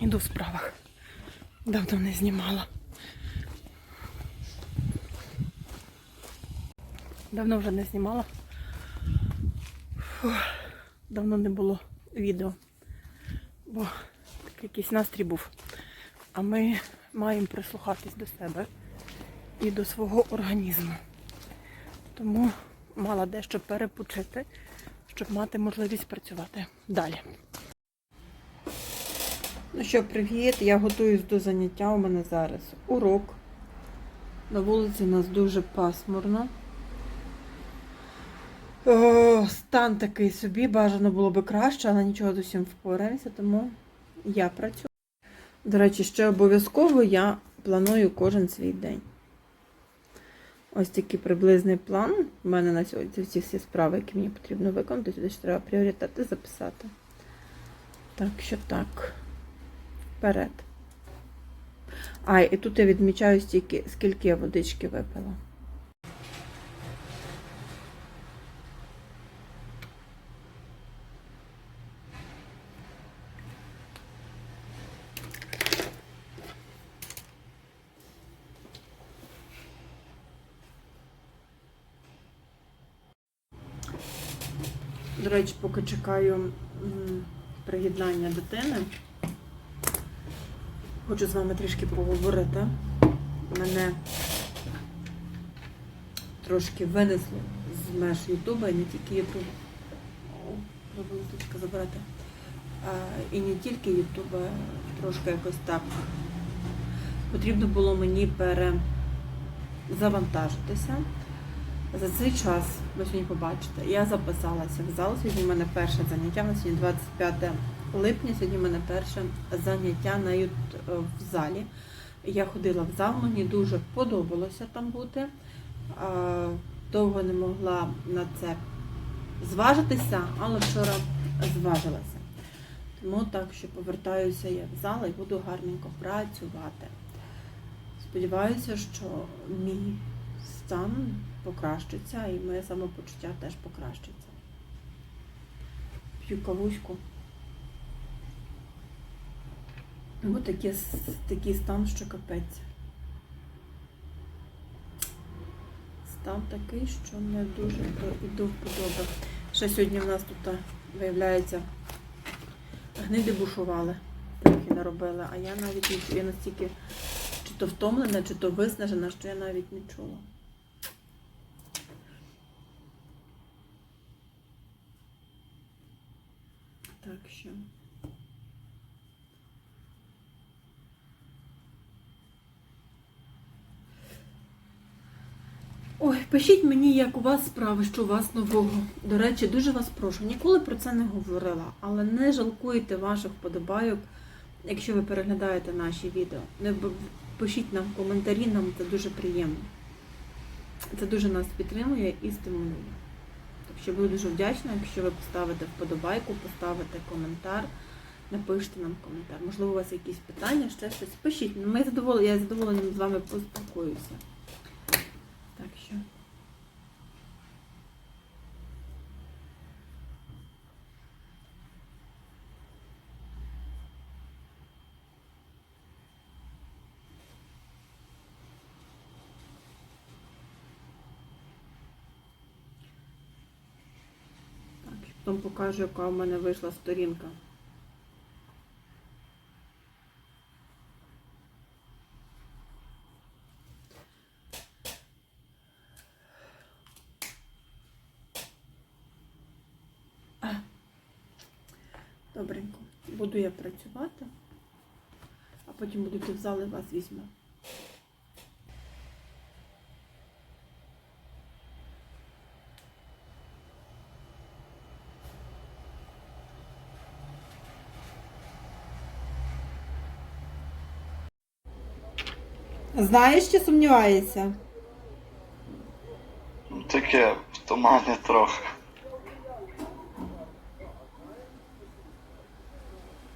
Іду в справах. Давно не знімала. Давно вже не знімала. Фух, давно не було відео. Бо якийсь настрій був. А ми маємо прислухатись до себе і до свого організму. Тому мала дещо перепочити, щоб мати можливість працювати далі. Ну що, привіт! Я готуюсь до заняття. У мене зараз урок. На вулиці у нас дуже пасмурно. О, стан такий собі, бажано було би краще, але нічого з усім впораємося, тому я працюю. До речі, ще обов'язково я планую кожен свій день. Ось такий приблизний план. У мене на сьогодні всі всі справи, які мені потрібно виконати. Сюди ж треба пріоритети записати. Так що так. Вперед. А, і тут я відмічаю стільки, скільки я водички випила. До речі, поки чекаю приєднання дитини, хочу з вами трішки поговорити. Мене трошки винесло з меж Ютуба і не тільки Ютуба. Треба листочка забрати. А, і не тільки Ютуба, трошки якось так. Потрібно було мені перезавантажитися. За цей час, ви сьогодні побачите, я записалася в зал. Сьогодні в мене перше заняття, у нас сьогодні 25 липня, сьогодні в мене перше заняття на в залі. Я ходила в зал, мені дуже подобалося там бути. Довго не могла на це зважитися, але вчора зважилася. Тому так, що повертаюся я в зал і буду гарненько працювати. Сподіваюся, що мій стан покращиться і моє самопочуття теж покращиться. П'ю кавуську. Ось такі, такий стан, що капець. Стан такий, що не дуже йду вподоби. Ще сьогодні в нас тут, виявляється, гниди бушували, трохи наробили, а я навіть не я настільки чи то втомлена, чи то виснажена, що я навіть не чула. Так що. Ой, пишіть мені, як у вас справи, що у вас нового. До речі, дуже вас прошу. Ніколи про це не говорила, але не жалкуйте ваших вподобайок, якщо ви переглядаєте наші відео. Не пишіть нам коментарі, нам це дуже приємно. Це дуже нас підтримує і стимулює. Так що буду дуже вдячна, якщо ви поставите вподобайку, поставите коментар, напишіть нам коментар. Можливо, у вас якісь питання, ще щось. Пишіть. Ми задоволені, я задоволенням з вами поспілкуюся. Так що. Потім покажу, яка у мене вийшла сторінка. Добренько. Буду я працювати, а потім буду в зал і вас візьму. Знаєш, чи сумніваєшся? Таке в тумані трохи.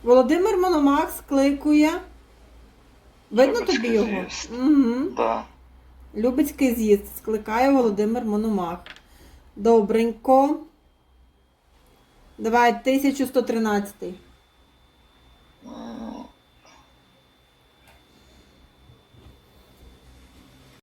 Володимир Мономах скликує. Видно Любицький тобі його? з'їзд. Угу. Да. Любицький з'їзд скликає Володимир Мономах. Добренько. Давай 1113.